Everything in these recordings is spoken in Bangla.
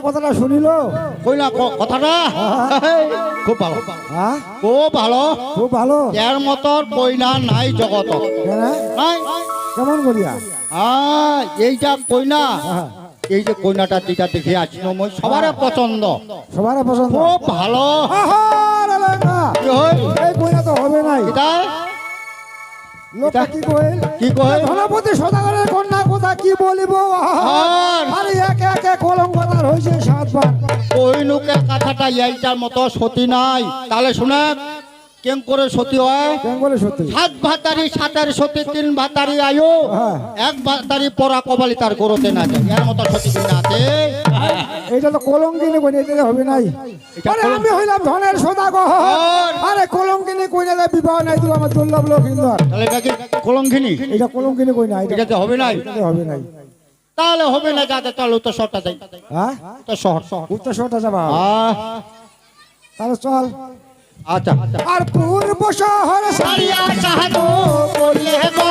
কন্যা কথাটা শুনিল? কইনা ক- কথাটা? খুব ভালো। হ্যাঁ? খুব ভালো। খুব ভালো। এর মতন কইনা নাই জগত। কেমন করিয়া? আহ, এইটা কইনা। হ্যাঁ। এই যে কইনাটা যেটা দেখে আছি মই সবার পছন্দ। সবার পছন্দ? খুব ভালো। লোকটা কি কইল কি কয়? ধনপতি সদাগরের কন্যা কথা কি বলিব? আর। একে একে কলঙ্কতার হয়েছে সাতবার। কইনুকে কথাটা এইটার মতো সতী নাই। তাহলে শুনে কেন করে সতী হয়? কেন বলে সত্যি সাত ভাতারি সাতের সতী তিন ভাতারি আয়ু। হ্যাঁ। এক ভাতারি পরা কবালি তার না যায়। এর মতো সতী কিনা আছে? এইটা তো কলঙ্কিনী কইনা এটা হবে নাই। এটা আরে কলঙ্ক- আমি হইলাম ধনের সদাগর আরে কলঙ্কিনী কইনা দে বিবাহ নাই তুই আমার দুর্লভ লোক ইন্দর। তাহলে এটা কি কলঙ্কিনী? এটা কলঙ্কিনী কইনা এটা এটাতে হবে নাই। হবে নাই। তাহলে হবে না যাতে চল উত্তর শহরটা যাই হ্যাঁ? উত্তর শহর শহর। উত্তর শহরটা যাবা। আহ, তাহলে চল। আচ্ছা আর পূর্ব শহর সারিয়া সাহায্য বললে গো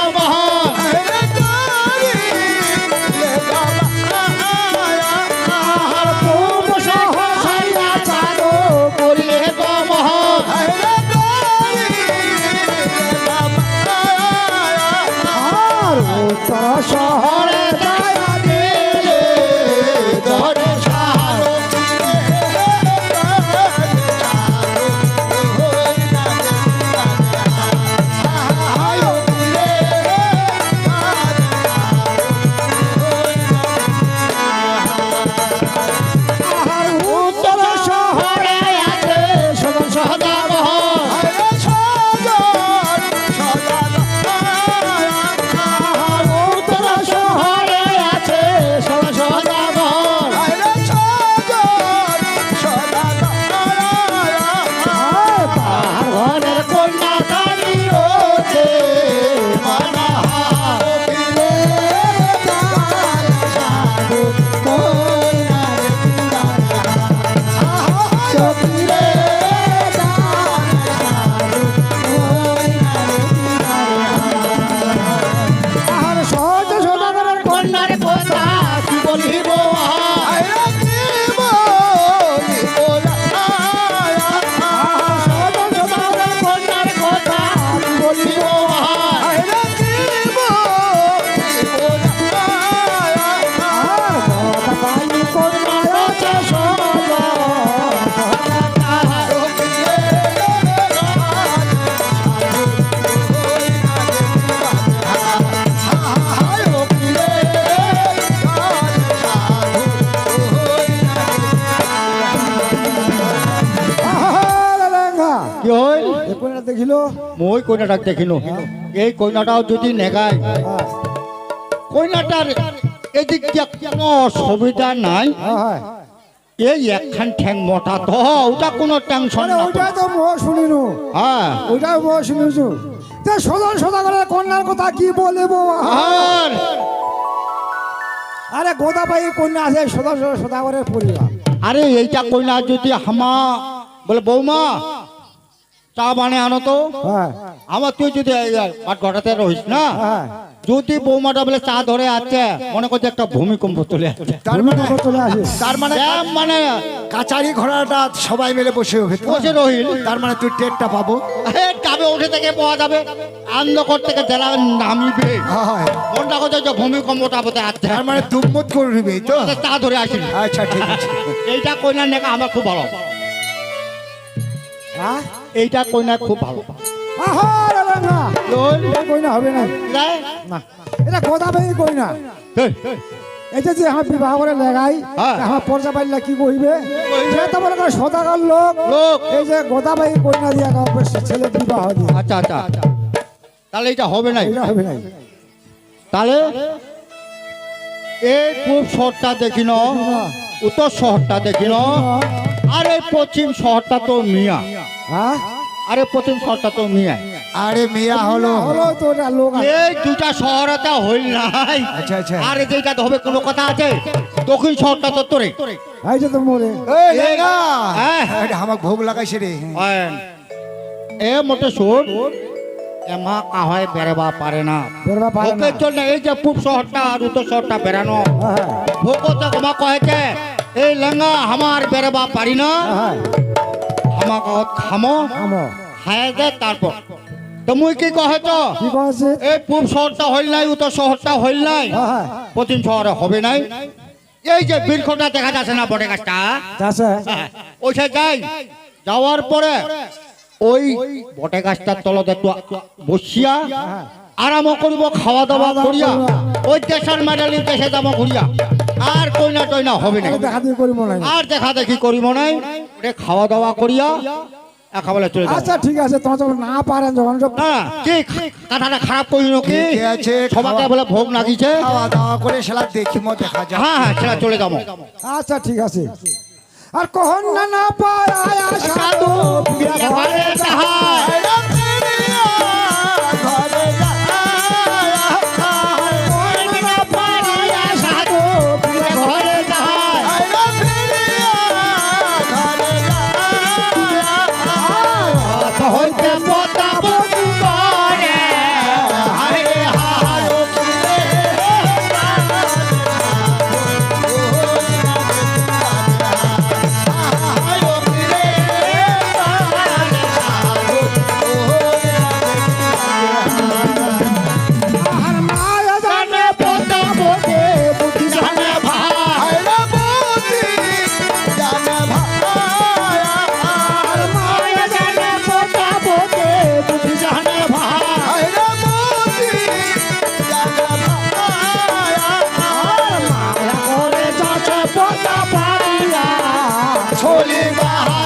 দেখিল মই কইনাটা দেখিনো এই কইনাটাও যদি নেগায় কইনাটার এদিক দিয়ে কোনো অসুবিধা নাই। এই একখান ঠ্যাং মোটা তো ওটা কোনো টেনশন ওইটা তো মোহ শুনিনু হ্যাঁ। ওইটাও মোহ শুনিছু। যে সদন সদাগরের কন্যার কথা কি বলিব? আর। আরে গোদা পাই কন্যা আছে সদন সদাগরের পরিবার। আরে এইটা কইনা যদি হামা বলে বৌমা চা বানে আনো তো? হ্যাঁ। আমার তুই যদি পাট ঘটাতে রহিস না? হ্যাঁ। যদি বৌমাটা বলে চা ধরে আছে মনে করছে একটা ভূমিকম্প চলে আসছে। তার মানে তার মানে মানে কাচারি ঘোড়াটা সবাই মিলে বসে বসে রহিল তার মানে তুই টেটটা পাবো। যাবে উঠে থেকে পাওয়া যাবে। আন্দকর থেকে জেলা নামিবে। হয়। মনটা করছে যে ভূমিকম্পটা বোধহয় আছে তার মানে দুম্মত করে নিবি তো? চা ধরে আসিনি। আচ্ছা ঠিক আছে। এইটা কইনার নেকা আমার খুব ভালো। হ্যাঁ? এইটা কইনা খুব ভালো। এটা কইনা হবে না। না। এটা গোদা পাই কইনা এটা যে আমার বিবাহ করে লাগাই হ্যাঁ। আমার পর্যা পাইলা কি কইবে? সে তো মনে করে সদাগর লোক। লোক। এই যে গোদা পাই কইনা দিয়া গাও ছেলে বিবাহ দিয়ে। আচ্ছা আচ্ছা। তাহলে এটা হবে নাই? এটা হবে না তাহলে এই পূব শহরটা দেখি ন উত্তর শহরটা দেখি ন আর পশ্চিম শহরটা তো মিয়া। হ্যাঁ? আরে পশ্চিম শহরটা তো মিয়া। আরে মিয়া হলো হলো তো এটা লোক। এই দুটা শহরটা হইল নাই। আচ্ছা আচ্ছা। আর যেটা হবে কোনো কথা আছে? দক্ষিণ শহরটা তো তোরে। এই যে তো মোরে। এই লেগা। হ্যাঁ। আমার ভোগ লাগাইছে রে। আয়েন। এ মোটে সুর এমা কাহায় বেরবা পারে না। বেরবা পারে না। ভোগের জন্য এই যে পূব শহরটা আর উত্তর শহরটা বেরানো হ্যাঁ। ভোগ তো কমা কহেছে এই লেঙ্গা আমার বেরবা পারি না। হ্যাঁ আমাকে থামো খায় দে তারপর। তো মুই কি কহে তো? এই পূব শহরটা হইল নাই উত্তর শহরটা হইল নাই। হ্যাঁ পশ্চিম শহরে হবে নাই। এই যে বৃক্ষটা দেখা যাচ্ছে না বটে গাছটা? যাচ্ছে। ওইসে যাই। যাওয়ার পরে ওই বটে গাছটার তলতে বসিয়া আরাম করিব খাওয়া দাওয়া করিয়া। ওই দেশের মেডালি দেশে যাব ঘুরিয়া। আর কইনা টইনা হবে না। দেখা দিয়ে করিব না আর দেখা দেখি করিব নাই। ওটা খাওয়া দাওয়া করিয়া একেবারে চলে যাব আচ্ছা ঠিক আছে তোমার যখন না পারেন যখন সব- না কি কথাটা খারাপ করিল কি? আছে, সবাইকে বলে ভোগ লাগিছে। খাওয়া দাওয়া করে সেলা দেখিম দেখা যাক। হ্যাঁ হ্যাঁ সেটা চলে যাব। আচ্ছা ঠিক আছে। আর কখন না না পায় আয়া সাধু একেবারে তাহার Bahá